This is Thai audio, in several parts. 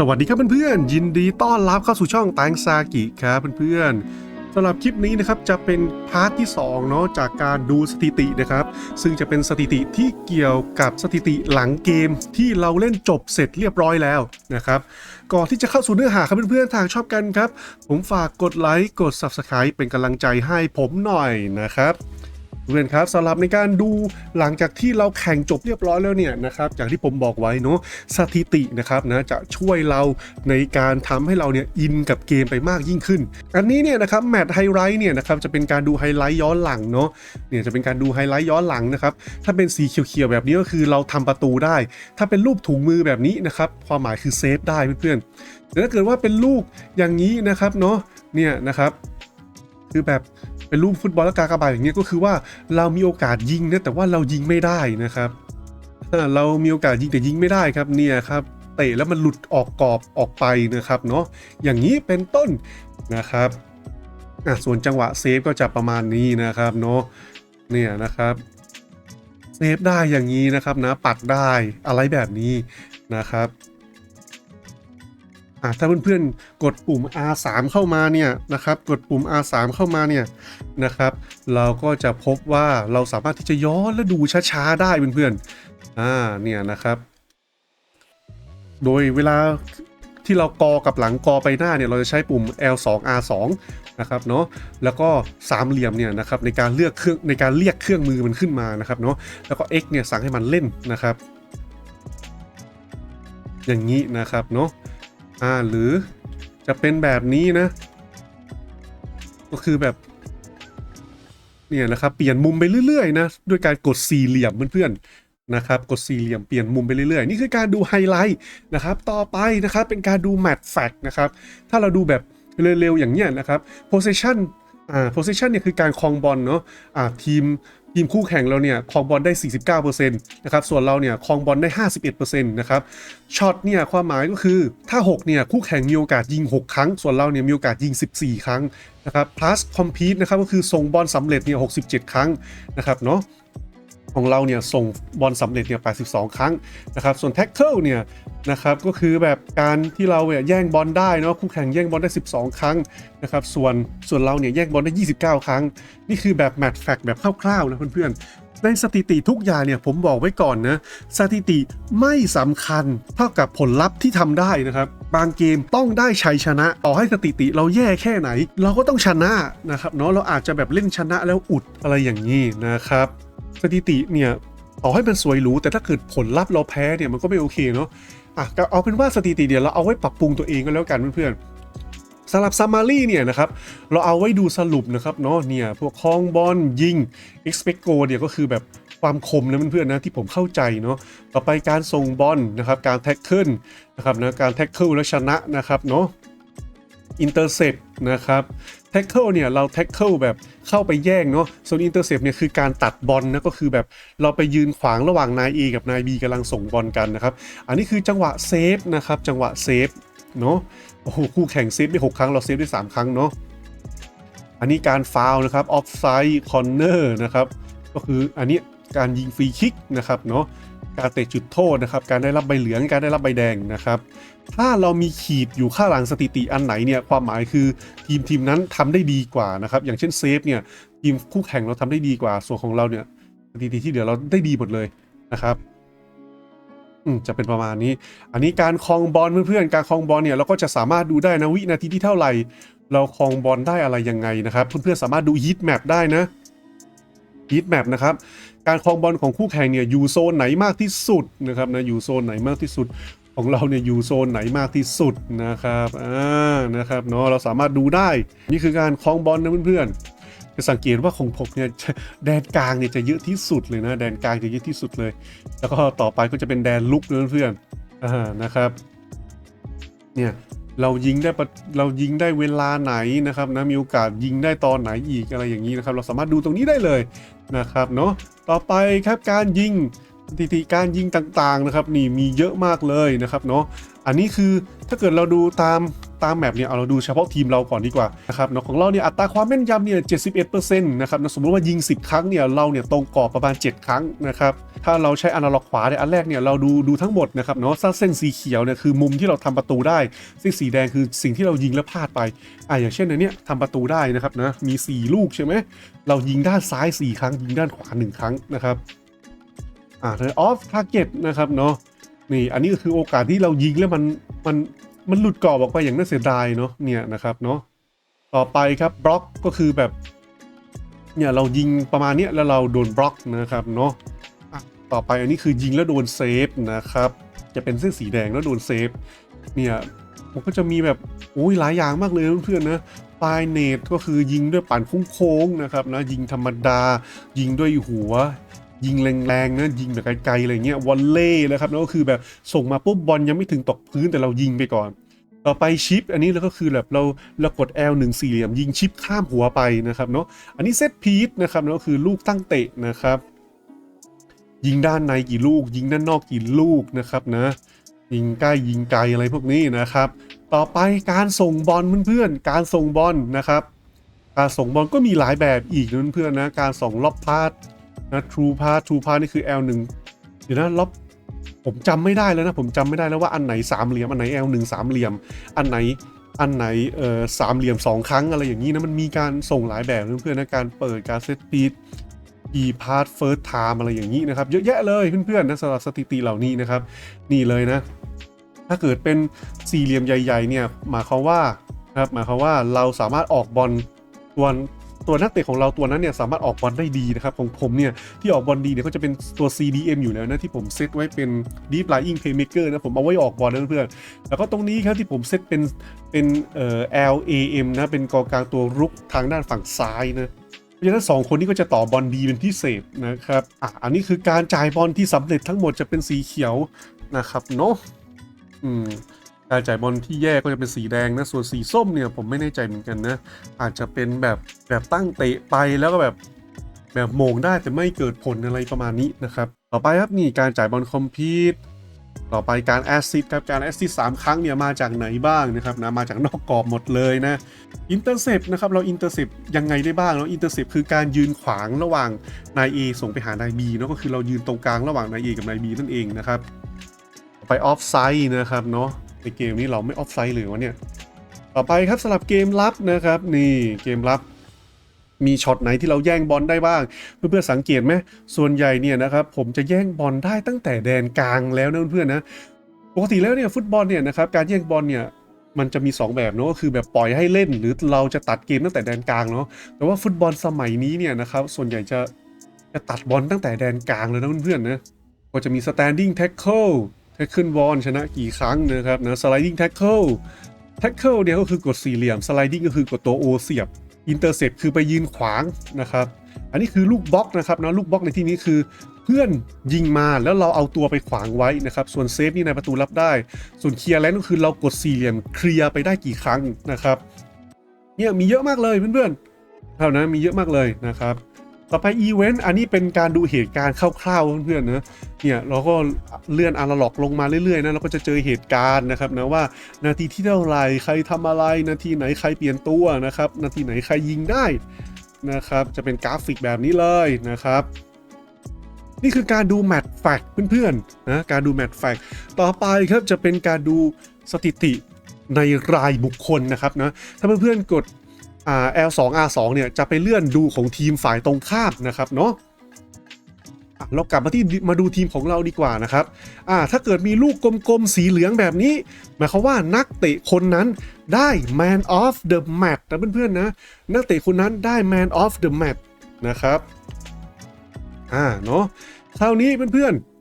สวัสดีครับเพื่อนๆยินดีต้อนรับเข้าสู่ช่องแตงซากิครับเพื่อนๆสำหรับคลิปนี้นะครับจะเป็นพาร์ทที่2เนาะจากการดูสถิตินะครับ ซึ่งจะเป็นสถิติที่เกี่ยวกับสถิติหลังเกมที่เราเล่นจบเสร็จเรียบร้อยแล้วนะครับก่อนที่จะเข้าสู่เนื้อหาครับเพื่อนๆทางชอบกันครับ ผมฝากกดไลค์กด Subscribe เป็นกำลังใจให้ผมหน่อยนะครับ เพื่อนครับสำหรับในการดูหลังจากที่เราแข่งจบเรียบร้อยแล้วเนี่ยนะครับอย่างที่ผมบอกไว้เนาะสถิตินะครับนะจะช่วยเราในการทำให้เราเนี่ยอินกับเกมไปมากยิ่งขึ้น อันนี้เนี่ยนะครับแมตช์ไฮไลท์เนี่ยนะครับจะเป็นการดูไฮไลท์ย้อนหลังเนาะเนี่ยจะเป็นการดูไฮไลท์ย้อนหลังนะครับถ้าเป็นสีเขียวๆแบบนี้ก็คือเราทำประตูได้ ถ้าเป็นรูปถุงมือแบบนี้นะครับความหมายคือเซฟได้เพื่อนๆแต่ถ้าเกิดว่าเป็นลูกอย่างนี้นะครับเนาะเนี่ยนะครับคือแบบ เป็นรูปฟุตบอลและกากบาทอย่างเงี้ยก็คือว่าเรามีโอกาสยิงนะแต่ว่าเรายิงไม่ได้นะครับเรามีโอกาสยิงแต่ยิงไม่ได้ครับเนี่ยครับเตะแล้วมันหลุดออกกรอบออกไปนะครับเนาะอย่างนี้เป็นต้นนะครับอะส่วนจังหวะเซฟก็จะประมาณนี้นะครับเนาะเนี่ยนะครับเซฟได้อย่างนี้นะครับนะปัดได้อะไรแบบนี้นะครับ ถ้าเพื่อนๆ กดปุ่ม R3 เข้ามาเนี่ยนะครับกดปุ่ม R3 เข้ามาเนี่ยนะครับ เราก็จะพบว่าเราสามารถที่จะย้อนและดูช้าๆ ได้เพื่อนๆอ่าเนี่ยนะครับ โดยเวลาที่เรากอกับหลังกอไปหน้าเนี่ยเราจะใช้ปุ่ม L2 R2 นะครับเนาะแล้วก็สามเหลี่ยมเนี่ยนะครับในการเลือกเครื่องในการเรียกเครื่องมือมันขึ้นมานะครับเนาะแล้วก็ X เนี่ยสั่งให้มันเล่นนะครับ อย่างนี้นะครับเนาะ อ่าหรือจะเป็นแบบนี้นะ ก็คือแบบ เนี่ยนะครับ เปลี่ยนมุมไปเรื่อยๆนะด้วยการกดสี่เหลี่ยมเพื่อนๆนะครับ กดสี่เหลี่ยมเปลี่ยนมุมไปเรื่อยๆ นี่คือการดูไฮไลท์นะครับ ต่อไปนะครับเป็นการดูแมตช์แฟกนะครับ ถ้าเราดูแบบเร็วๆอย่างเนี้ยนะครับ possession อ่า possession เนี่ยคือการครองบอลเนาะอ่าทีม ทีมคู่แข่งเราเนี่ยครองบอลได้ 49%นะครับส่วนเราเนี่ยครองบอลได้ 51%นะครับช็อตเนี่ยความหมายก็คือถ้า6เนี่ยคู่แข่งมีโอกาสยิง 6 ครั้ง ส่วนเราเนี่ยมีโอกาสยิง 14 ครั้งนะครับ plus compete นะครับก็คือส่งบอลสำเร็จเนี่ย67 ครั้งนะครับเนาะ ของเราเนี่ยส่งบอลสำเร็จเนี่ย82 ครั้งนะครับ ส่วน tackle เนี่ยนะครับก็คือแบบการที่เราเนี่ยแย่งบอลได้เนาะคู่แข่งแย่งบอลได้ 12 ครั้งนะครับส่วนส่วนเราเนี่ยแย่งบอลได้ 29 ครั้ง นี่คือแบบแมตช์แฟกแบบคร่าวๆนะเพื่อนๆในสถิติทุกอย่างเนี่ยผมบอกไว้ก่อนนะสถิติไม่สำคัญเท่ากับผลลัพธ์ที่ทำได้นะครับบางเกมต้องได้ชัยชนะ ต่อให้สถิติเราแย่แค่ไหน เราก็ต้องชนะนะครับเนาะเราอาจจะแบบเล่นชนะแล้วอุดอะไรอย่างนี้นะครับ สถิติเนี่ยต่อให้มันสวยหรูแต่ถ้าเกิดผลลัพธ์เราแพ้เนี่ยมันก็ไม่โอเคเนาะอะเอาเป็นว่าสถิติเดี๋ยวเราเอาไว้ปรับปรุงตัวเองก็แล้วกันเพื่อนๆสำหรับซัมมารีเนี่ยนะครับเราเอาไว้ดูสรุปนะครับเนาะเนี่ยพวกคลองบอลยิง expect goal เนี่ยก็คือแบบความคมนะเพื่อนๆนะที่ผมเข้าใจเนาะต่อไปการส่งบอลนะครับการแท็กเกิลนะครับนะการแท็กเกิลแล้วชนะนะครับเนาะอินเตอร์เซปนะครับ ท็กเกิลเนี่ยเราแท็กเกิลแบบเข้าไปแย่งเนาะส่วนอินเตอร์เซปเนี่ยคือการตัดบอลนะก็คือแบบเราไปยืนขวางระหว่างนาย A กับนาย B กำลังส่งบอลกันนะครับ อันนี้คือจังหวะเซฟนะครับจังหวะเซฟเนาะโอ้โหคู่แข่งเซฟได้ 6 ครั้งเราเซฟได้ 3 ครั้งเนาะอันนี้การฟาวนะครับออฟไซด์คอนเนอร์นะครับก็คืออันนี้การยิงฟรีคิกนะครับเนาะการเตะจุดโทษนะครับ การได้รับใบเหลือง การได้รับใบแดงนะครับ ถ้าเรามีขีดอยู่ข้างหลังสถิติอันไหนเนี่ยความหมายคือทีมทีมนั้นทำได้ดีกว่านะครับอย่างเช่นเซฟเนี่ยทีมคู่แข่งเราทำได้ดีกว่า ส่วนของเราเนี่ยสถิติที่เหลือเราได้ดีหมดเลยนะครับอืมจะเป็นประมาณนี้ อันนี้การคลองบอลเพื่อนๆ การคลองบอลเนี่ยเราก็จะสามารถดูได้นะวินาทีที่เท่าไหร่ เราคลองบอลได้อะไรยังไงนะครับ เพื่อนๆสามารถดูฮีทแมปได้นะฮีทแมปนะครับ การคลองบอลของคู่แข่งเนี่ยอยู่โซนไหนมากที่สุดนะครับนะอยู่โซนไหนมากที่สุด ของเราเนี่ยอยู่โซนไหนมากที่สุดนะครับอ่านะครับเนาะเราสามารถดูได้ นี่คือการคล้องบอลนะเพื่อนๆจะสังเกตว่าของผมเนี่ยแดนกลางเนี่ยจะเยอะที่สุดเลยนะแดนกลางจะเยอะที่สุดเลย แล้วก็ต่อไปก็จะเป็นแดนลุกนะเพื่อนๆอ่านะครับเนี่ยเรายิงได้เรายิงได้เวลาไหนนะครับนะมีโอกาสยิงได้ตอนไหนอีกอะไรอย่างนี้นะครับ เราสามารถดูตรงนี้ได้เลยนะครับเนาะต่อไปครับการยิง สถิติการยิงต่างๆนะครับนี่มีเยอะมากเลยนะครับเนาะอันนี้คือถ้าเกิดเราดูตามตามแมปเนี่ยเอาเราดูเฉพาะทีมเราก่อนดีกว่านะครับเนาะของเราเนี่ยอัตราความแม่นยำเนี่ย71%นะครับนะสมมติว่ายิง 10 ครั้งเนี่ยเราเนี่ยตรงกรอบประมาณ 7 ครั้งนะครับถ้าเราใช้อนาล็อกขวาเนี่ยอันแรกเนี่ยเราดูดูทั้งหมดนะครับเนาะเส้นสีเขียวเนี่ยคือมุมที่เราทำประตูได้เส้นสีแดงคือสิ่งที่เรายิงแล้วพลาดไปอะอย่างเช่นในเนี้ยทำประตูได้นะครับนะมี 4 ลูกใช่ไหมเรายิงด้านซ้าย 4 ครั้งยิงด้านขวา 1 ครั้งนะครับ อ่าเธอออฟทาร์เก็ตนะครับเนาะนี่อันนี้ก็คือโอกาสที่เรายิงแล้วมันมันมันหลุดกรอบออกไปอย่างน่าเสียดายเนาะเนี่ยนะครับเนาะต่อไปครับบล็อกก็คือแบบเนี่ยเรายิงประมาณนี้แล้วเราโดนบล็อกนะครับเนาะต่อไปอันนี้คือยิงแล้วโดนเซฟนะครับ จะเป็นเส้นสีแดงแล้วโดนเซฟเนี่ยมันก็จะมีแบบโอ้ยหลายอย่างมากเลยเพื่อนๆนะปลายเนตก็คือยิงด้วยปั่นโค้งนะครับนะยิงธรรมดา ยิงด้วยหัว ยิงแรงๆนะยิงแบบไกลๆอะไรเงี้ยวอลเล่นะครับแล้วก็คือแบบส่งมาปุ๊บบอลยังไม่ถึงตกพื้นแต่เรายิงไปก่อน ต่อไปชิป อันนี้แล้วก็คือแบบเราเรากด L 1สี่เหลี่ยมยิงชิปข้ามหัวไปนะครับเนาะอันนี้เซตพีทนะครับแล้วก็คือลูกตั้งเตะนะครับยิงด้านในกี่ลูก ยิงด้านนอกกี่ลูกนะครับนะยิงใกล้ยิงไกลอะไรพวกนี้นะครับ ต่อไปการส่งบอลเพื่อนๆการส่งบอลนะครับ การส่งบอลก็มีหลายแบบอีกเพื่อนๆนะการส่งล็อบพาส นะ true pass true pass นี่คือ L1 เดี๋ยวนะล็อบผมจำไม่ได้แล้วนะ ผมจำไม่ได้แล้วว่าอันไหนสามเหลี่ยม อันไหน L1 สามเหลี่ยม อันไหนอันไหนเอ่อสามเหลี่ยมสองครั้งอะไรอย่างนี้นะ มันมีการส่งหลายแบบเพื่อนๆนะการเปิดการเซตปีด e pass first time อะไรอย่างนี้นะครับ เยอะแยะเลยเพื่อนๆนะสำหรับสถิติเหล่านี้นะครับ นี่เลยนะ ถ้าเกิดเป็นสี่เหลี่ยมใหญ่ ๆ เนี่ยหมายความว่าครับหมายความว่าเราสามารถออกบอลตัว ตัวนักเตะของเราตัวนั้นเนี่ยสามารถออกบอลได้ดีนะครับของผมเนี่ยที่ออกบอลดีเนี่ยก็จะเป็นตัว CDM อยู่แล้วนะที่ผมเซตไว้เป็น Deep Lying Playmaker นะผมเอาไว้ออกบอลนะเพื่อนแล้วก็ตรงนี้ครับที่ผมเซตเป็นเป็นเอ่อ LAM นะเป็นกองกลางตัวรุกทางด้านฝั่งซ้ายนะเพราะฉะนั้นสองคนนี้ก็จะต่อบอลดีเป็นพิเศษนะครับอะอันนี้คือการจ่ายบอลที่สำเร็จทั้งหมดจะเป็นสีเขียวนะครับเนาะอืม การจ่ายบอลที่แย่ก็จะเป็นสีแดงนะ ส่วนสีส้มเนี่ยผมไม่แน่ใจเหมือนกันนะ อาจจะเป็นแบบแบบตั้งเตะไปแล้วก็แบบแบบโมงได้แต่ไม่เกิดผลอะไรประมาณนี้นะครับ ต่อไปครับนี่การจ่ายบอลคอมพิวต่อไปการแอสซิสครับการแอสซิสสามครั้งเนี่ยมาจากไหนบ้างนะครับนะมาจากนอกกรอบหมดเลยนะอินเตอร์เซปนะครับเราอินเตอร์เซปยังไงได้บ้างเนาอินเตอร์เซปคือการยืนขวางระหว่างนาย A ส่งไปหานาย B เนาะก็คือเรายืนตรงกลางระหว่างนาย A กับนาย B นั่นเองนะครับไปออฟไซด์นะครับเนาะ ในเกมนี้เราไม่ออฟไซด์เลยวะเนี่ย ต่อไปครับสำหรับเกมลับนะครับ นี่เกมลับ มีช็อตไหนที่เราแย่งบอลได้บ้าง เพื่อนๆสังเกตไหมส่วนใหญ่เนี่ยนะครับผมจะแย่งบอลได้ตั้งแต่แดนกลางแล้วนะเพื่อนๆนะปกติแล้วเนี่ยฟุตบอลเนี่ยนะครับการแย่งบอลเนี่ยมันจะมี 2 แบบเนาะก็คือแบบปล่อยให้เล่น หรือเราจะตัดเกมตั้งแต่แดนกลางเนาะแต่ว่าฟุตบอลสมัยนี้เนี่ยนะครับส่วนใหญ่จะจะตัดบอลตั้งแต่แดนกลางเลยนะเพื่อนๆนะก็จะมี standing tackle tackle ball ชนะกี่ครั้งนะครับนะ sliding tackle tackle เนี่ยก็คือกดสี่เหลี่ยม sliding ก็คือกดตัว O เสียบ intercept คือไปยืนขวางนะครับ อันนี้คือลูกบล็อกนะครับนะลูกบล็อกในที่นี้คือเพื่อนยิงมาแล้วเราเอาตัวไปขวางไว้นะครับ ส่วนเซฟนี่ในประตูรับได้ ส่วนเคลียร์แลนด์ก็คือเรากดสี่เหลี่ยมเคลียร์ไปได้กี่ครั้งนะครับเนี่ยมีเยอะมากเลยเพื่อนๆเท่านั้นมีเยอะมากเลยนะครับ ต่อไปอีเวนต์อันนี้เป็นการดูเหตุการณ์คร่าวๆเพื่อนๆนะเนี่ยเราก็เลื่อนอานาล็อกลงมาเรื่อยๆนะเราก็จะเจอเหตุการณ์นะครับนะว่านาทีที่เท่าไหร่ใครทำอะไร นาทีไหนใครเปลี่ยนตัวนะครับ นาทีไหนใครยิงได้นะครับ จะเป็นกราฟิกแบบนี้เลยนะครับ นี่คือการดูแมตช์แฟกเพื่อนๆนะการดูแมตช์แฟกต่อไปครับจะเป็นการดูสถิติในรายบุคคลนะครับนะถ้าเพื่อนๆกด L2 R2 เนี่ยจะไปเลื่อนดูของทีมฝ่ายตรงข้ามนะครับเนาะอะเรากลับมาที่มาดูทีมของเราดีกว่านะครับอ่าถ้าเกิดมีลูกกลมๆ สีเหลืองแบบนี้ หมายความว่านักเตะคนนั้นได้ Man of the Match นะเพื่อนๆนะ นักเตะคนนั้นได้ Man of the Match นะครับ อ่าเนาะคราวนี้เพื่อนๆ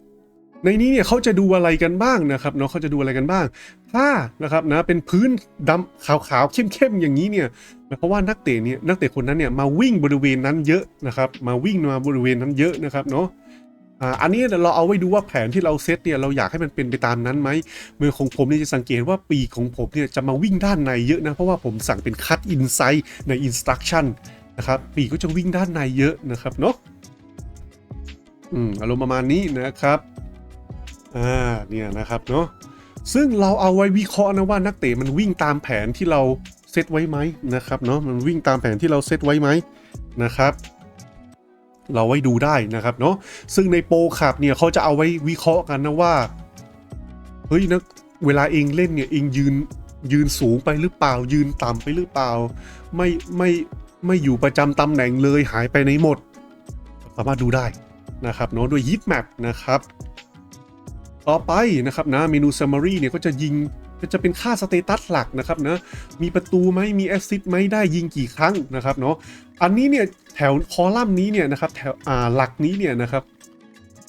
ในนี้เนี่ยเขาจะดูอะไรกันบ้างนะครับเนาะเขาจะดูอะไรกันบ้าง ถ้านะครับนะเป็นพื้นดำขาวๆเข้มๆอย่างนี้เนี่ยหมายความว่านักเตะเนี่ยนักเตะคนนั้นเนี่ยมาวิ่งบริเวณนั้นเยอะนะครับ มาวิ่งมาบริเวณนั้นเยอะนะครับเนาะอันนี้เราเอาไว้ดูว่าแผนที่เราเซตเนี่ยเราอยากให้มันเป็นไปตามนั้นไหมมือของผมเนี่ยจะสังเกตว่าปีของผมเนี่ยจะมาวิ่งด้านในเยอะนะ เพราะว่าผมสั่งเป็นคั t อินไซ e ์ใน instruction นนะครับปีกก็จะวิ่งด้านในเยอะนะครับเนาะอืมอารมณ์ประมาณนี้นะครับ อ่าเนี่ยนะครับเนาะซึ่งเราเอาไว้วิเคราะห์นะว่านักเตะมันวิ่งตามแผนที่เราเซตไว้ไหมนะครับเนาะมันวิ่งตามแผนที่เราเซตไว้ไหมนะครับ เราไว้ดูได้นะครับเนาะซึ่งในโปรขับเนี่ยเขาจะเอาไว้วิเคราะห์กันนะว่าเฮ้ยนะเวลาเองเล่นเนี่ยเองยืนยืนสูงไปหรือเปล่า ยืนต่ำไปหรือเปล่า ไม่ไม่ไม่อยู่ประจำตำแหน่งเลยหายไปในหมด สามารถดูได้นะครับเนาะด้วย heat map นะครับ ต่อไปนะครับนะเมนู summary เนี่ยก็จะยิงจะเป็นค่าสเตตัสหลักนะครับนะมีประตูไหมมีแอสซิสต์ไหมได้ยิงกี่ครั้งนะครับเนาะอันนี้เนี่ยแถวคอลัมน์นี้เนี่ยนะครับแถวอ่าหลักนี้เนี่ยนะครับ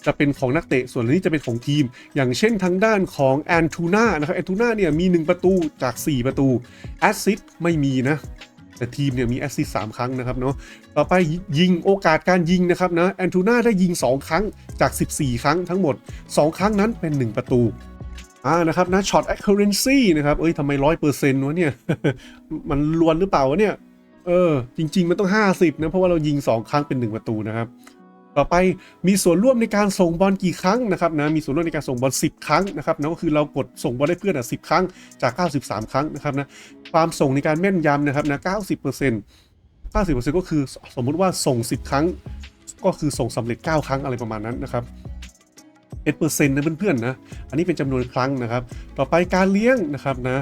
จะเป็นของนักเตะส่วนนี้จะเป็นของทีม อย่างเช่นทางด้านของแอนทูน่านะครับแอนทูน่าเนี่ยมี 1 ประตูจาก 4 ประตูแอสซิสต์ไม่มีนะ แต่ทีมเนี่ยมีแอสซิสสามครั้งนะครับเนาะต่อไปยิงโอกาสการยิงนะครับนะแอนทูน่าได้ยิง 2 ครั้งจาก 14 ครั้งทั้งหมด 2 ครั้งนั้นเป็น 1 ประตูอ่านะครับนะช็อตแอคเคอร์เรนะครับเอ้ยทำไมร้อยเปอร์เซ็นต์วะเนี่ย มันลวนหรือเปล่าวะเนี่ย เออ จริง ๆ มันต้อง 50 นะ เพราะว่าเรายิง 2 ครั้งเป็น 1 ประตูนะครับ ต่อไปมีส่วนร่วมในการส่งบอลกี่ครั้งนะครับนะมีส่วนร่วมในการส่งบอล 10 ครั้งนะครับนะก็คือเรากดส่งบอลให้เพื่อนอะ10ครั้งจาก 93 ครั้งนะครับนะความส่งในการแม่นยำนะครับนะ90% 90%ก็คือสมมุติว่าส่ง 10 ครั้ง ก็คือส่งสำเร็จ 9 ครั้งอะไรประมาณนั้นนะครับ1%นต์นะเพื่อนๆนะอันนี้เป็นจำนวนครั้งนะครับ ต่อไปการเลี้ยงนะครับนะ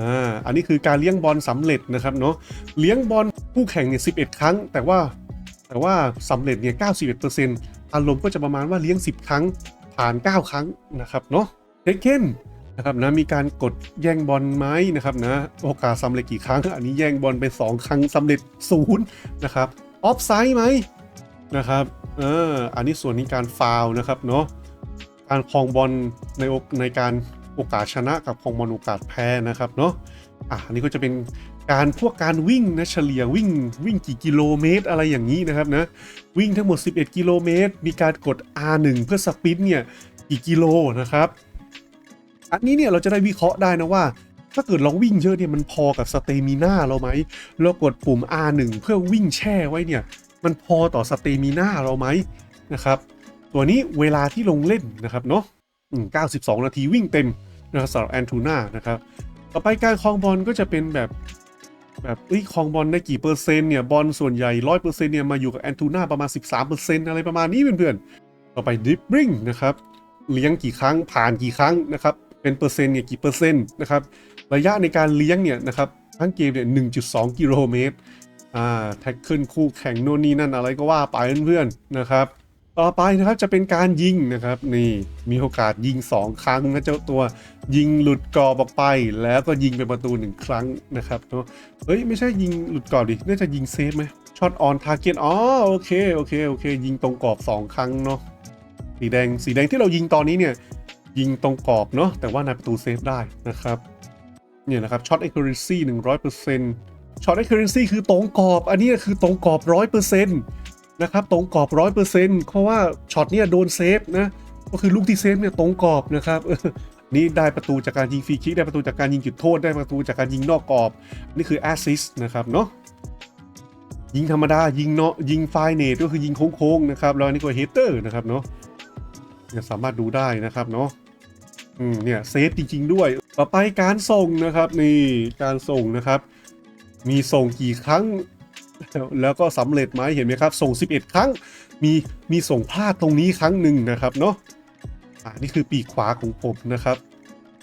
อ่าอันนี้คือการเลี้ยงบอลสำเร็จนะครับเนาะเลี้ยงบอลคู่แข่งเนี่ย11ครั้ง แต่ว่า แต่ว่าสำเร็จเนี่ย91%อารมณ์ก็จะประมาณว่าเลี้ยง10ครั้งผ่าน9ครั้งนะครับเนาะเทคเก้นนะครับนะมีการกดแย่งบอลไหมนะครับนะโอกาสสำเร็จกี่ครั้ง อันนี้แย่งบอลไป 2 ครั้งสำเร็จศูนย์นะครับออฟไซด์ไหมนะครับเอออันนี้ส่วนนี้การฟาวนะครับเนาะการครองบอลในโอในการ โอกาสชนะกับคองบอลโอกาสแพ้นะครับเนาะอะอันนี้ก็จะเป็นการพวกการวิ่งนะเฉลี่ยวิ่งวิ่งกี่กิโลเมตรอะไรอย่างนี้นะครับนะวิ่งทั้งหมด 11 กิโลเมตร มีการกด R1 เพื่อสปรินเนี่ยกี่กิโลนะครับ อันนี้เนี่ยเราจะได้วิเคราะห์ได้นะว่า ถ้าเกิดเราวิ่งเยอะเนี่ยมันพอกับสเตมิน่าเราไหมเรากดปุ่ม R1 เพื่อวิ่งแช่ไว้เนี่ยมันพอต่อสเตมิน่าเราไหมนะครับ ตัวนี้เวลาที่ลงเล่นนะครับเนาะ 92 นาทีวิ่งเต็มนะครับสำหรับแอนทูน่านะครับต่อไปการคลองบอลก็จะเป็นแบบแบบเอ้ยคลองบอลได้กี่เปอร์เซ็นต์เนี่ยบอลส่วนใหญ่ร้อยเปอร์เซ็นต์เนี่ยมาอยู่กับแอนทูน่าประมาณ 13เปอร์เซ็นต์อะไรประมาณนี้เพื่อนๆต่อไปดิบบิ้งนะครับเลี้ยงกี่ครั้งผ่านกี่ครั้งนะครับเป็นเปอร์เซ็นต์เนี่ยกี่เปอร์เซ็นต์นะครับระยะในการเลี้ยงเนี่ยนะครับทั้งเกมเนี่ย1.2 กิโลเมตรอ่าแท็กเกิลคู่แข่งโน่นนี่นั่นอะไรก็ว่าไปเพื่อนๆนะครับ ต่อไปนะครับจะเป็นการยิงนะครับ นี่มีโอกาสยิง 2 ครั้งนะเจ้าตัวยิงหลุดกรอบออกไป แล้วก็ยิงเป็นประตู 1 ครั้งนะครับเนาะเฮ้ยไม่ใช่ยิงหลุดกรอบดิน่าจะยิงเซฟไหมช็อตออนทาร์เก็ตอ๋อโอเคโอเคโอเค ยิงตรงกรอบ 2 ครั้งเนาะสีแดงสีแดงที่เรายิงตอนนี้เนี่ยยิงตรงกรอบเนาะแต่ว่าในประตูเซฟได้นะครับเนี่ยนะครับช็อต accuracy 100%ช็อต accuracy คือตรงกรอบ อันนี้คือตรงกรอบ100%นต์ นะครับตรงกรอบ100%เซนต์เพราะว่าช็อตเนี่ยโดนเซฟนะก็คือลูกที่เซฟเนี่ยตรงกรอบนะครับนี่ได้ประตูจากการยิงฟรีคิกได้ประตูจากการยิงจุดโทษได้ประตูจากการยิงนอกกรอบ นี่คือแอสซิสต์นะครับเนาะยิงธรรมดายิงเนาะยิงไฟเนตก็คือยิงโค้งๆนะครับแล้วนนี้ก็เฮเตอร์นะครับเนาะเนี่ยสามารถดูได้นะครับเนาะอืมเนี่ยเซฟจริง ๆ ด้วย ต่อไปการส่งนะครับนี่การส่งนะครับ มีส่งกี่ครั้ง แล้วก็สำเร็จไหมเห็นไหมครับ ส่ง 11 ครั้ง มีมีส่งพลาดตรงนี้ครั้งหนึ่งนะครับเนาะอ่านี่คือปีกขวาของผมนะครับ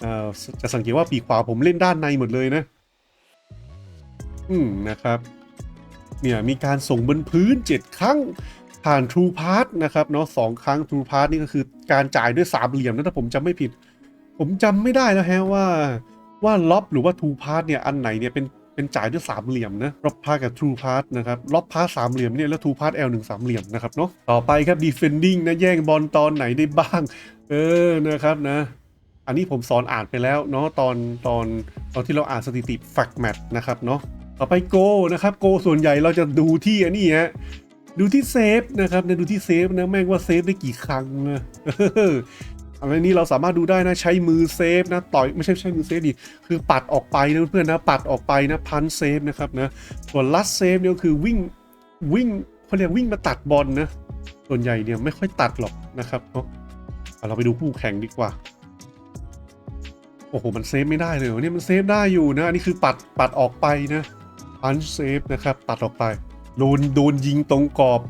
อ่าจะสังเกตว่าปีกขวาผมเล่นด้านในหมดเลยนะ อืมนะครับ เนี่ยมีการส่งบนพื้น 7 ครั้งผ่าน True Pass นะครับเนาะสองครั้ง True Pass นี่ก็คือการจ่ายด้วยสามเหลี่ยมนะถ้าผมจำไม่ผิด ผมจำไม่ได้แล้วฮะว่าว่าล็อบหรือว่า True Pass เนี่ยอันไหนเนี่ยเป็น เป็นจ่ายด้วยสามเหลี่ยมนะล็อบพาสกับ True Pass นะครับล็อบพาสสามเหลี่ยมเนี่ยแล้ว True Pass L หนึ่งสามเหลี่ยมนะครับเนาะต่อไปครับ Defending นะแย่งบอลตอนไหนได้บ้าง เออนะครับนะ อันนี้ผมสอนอ่านไปแล้วเนาะตอนตอนตอนที่เราอ่านสถิติ Fact Match นะครับเนาะต่อไปโกนะครับโกส่วนใหญ่เราจะดูที่อันนี้ฮะดูที่เซฟนะครับนะดูที่เซฟนะแม่งว่าเซฟได้กี่ครั้งนะ อันนี้เราสามารถดูได้นะใช้มือเซฟนะต่อยไม่ใช่ใช้มือเซฟดิคือปัดออกไปนะเพื่อนๆนะปัดออกไปนะพันเซฟนะครับนะส่วนลัดเซฟเนี่ยคือวิ่งวิ่งเขาเรียกวิ่งมาตัดบอลนะส่วนใหญ่เนี่ยไม่ค่อยตัดหรอกนะครับเนาะเอาเราไปดูคู่แข่งดีกว่าโอ้โห มันเซฟไม่ได้เลยเหรอเนี่ยมันเซฟได้อยู่นะ อันนี้คือปัดปัดออกไปนะพันเซฟนะครับ ปัดออกไป โดนโดนยิงตรงกรอบ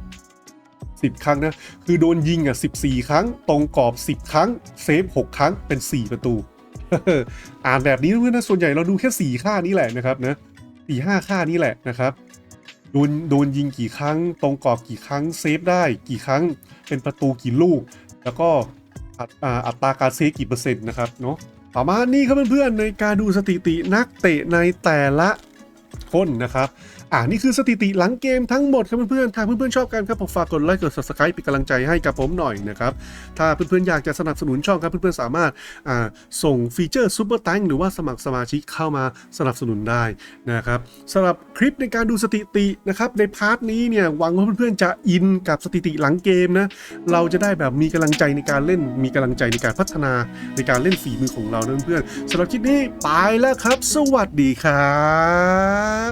10 ครั้งนะ คือโดนยิงอะ 14 ครั้ง ตรงกรอบ 10 ครั้ง เซฟ 6 ครั้งเป็น 4 ประตู อ่านแบบนี้เพื่อนนะส่วนใหญ่เราดูแค่ 4 ค่านี้แหละนะครับนะสี่ห้าค่านี้แหละนะครับโดนโดนยิงกี่ครั้ง ตรงกรอบกี่ครั้งเซฟได้กี่ครั้งเป็นประตูกี่ลูก แล้วก็อัตอ่าอัตราการเซฟกี่เปอร์เซ็นต์นะครับเนาะประมาณนี้ครับเพื่อนๆในการดูสถิตินักเตะในแต่ละคนนะครับ อ่านี่คือสถิติหลังเกมทั้งหมดครับเพื่อนๆถ้าเพื่อนๆชอบกันครับผมฝากกดไลค์กด subscribe เป็นกำลังใจให้กับผมหน่อยนะครับถ้าเพื่อนๆอยากจะสนับสนุนช่องครับเพื่อนๆสามารถอ่าส่งฟีเจอร์ซูเปอร์ a n k หรือว่าสมัครสมาชิกเข้ามาสนับสนุนได้นะครับสำหรับคลิปในการดูสถิตินะครับในพาร์ทนี้เนี่ยหวังว่าเพื่อนๆจะอินกับสถิติหลังเกมนะเราจะได้แบบมีกำลังใจในการเล่นมีกำลังใจในการพัฒนาในการเล่นฝีมือของเราเพื่อนๆสำหรับคลิปนี้ไปแล้วครับ สวัสดีครับ